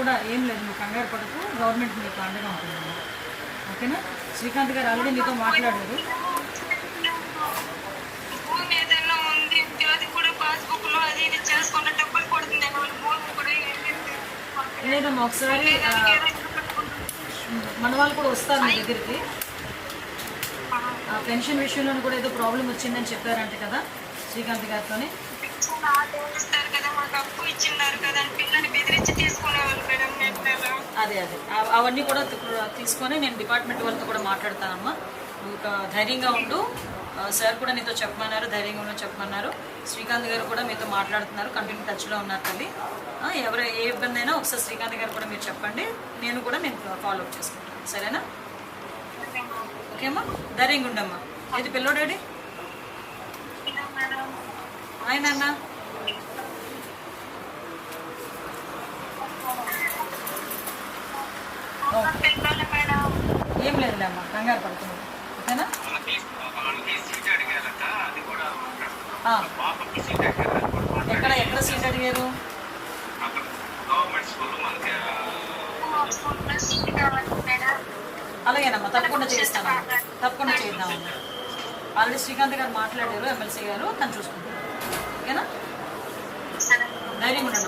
కంగారు పడుతూ గవర్నమెంట్ మీకు అండగా ఉంటుందమ్మా ఓకేనా? శ్రీకాంత్ గారు ఆల్రెడీ మీతో మాట్లాడారు. కూడా కూడా లేదమ్మా ఒకసారి మన వాళ్ళు కూడా వస్తారు మీ దగ్గరికి. ఆ పెన్షన్ విషయంలో కూడా ఏదో ప్రాబ్లం వచ్చిందని చెప్పారంట కదా శ్రీకాంత్ గారితోనే. కదా మాకు అప్పు ఇచ్చిన్నారు కదా అని పిల్లల్ని బెదిరించి అదే అదే. అవన్నీ కూడా తీసుకొని నేను డిపార్ట్మెంట్ వాళ్ళతో కూడా మాట్లాడతానమ్మా. నువ్వు ధైర్యంగా ఉండు. సార్ కూడా నీతో చెప్పమన్నారు ధైర్యంగా ఉండు చెప్పమన్నారు. శ్రీకాంత్ గారు కూడా మీతో మాట్లాడుతున్నారు కంటిన్యూ టచ్లో ఉన్నారు తల్లి. ఎవరు ఏ ఇబ్బంది అయినా ఒకసారి శ్రీకాంత్ గారు కూడా మీరు చెప్పండి. నేను కూడా నేను ఫాలో అప్ చేసుకుంటాను. సరేనా? ఓకేమ్మా? ధైర్యంగా ఉండమ్మా ఏది పిల్లోడాడి? ఆయన అన్న ఏం లేదులే అమ్మా కంగారు పడుతున్నాను ఓకేనా? ఎక్కడ ఎక్కడ సీట్ అడిగారు? అలాగేనమ్మా తప్పకుండా చేస్తాను తప్పకుండా చేద్దాం ఆల్రెడీ శ్రీకాంత్ గారు మాట్లాడారు ఎమ్మెల్సీ గారు తను చూసుకుంటారు. ఓకేనా? ధైర్యం ఉండండి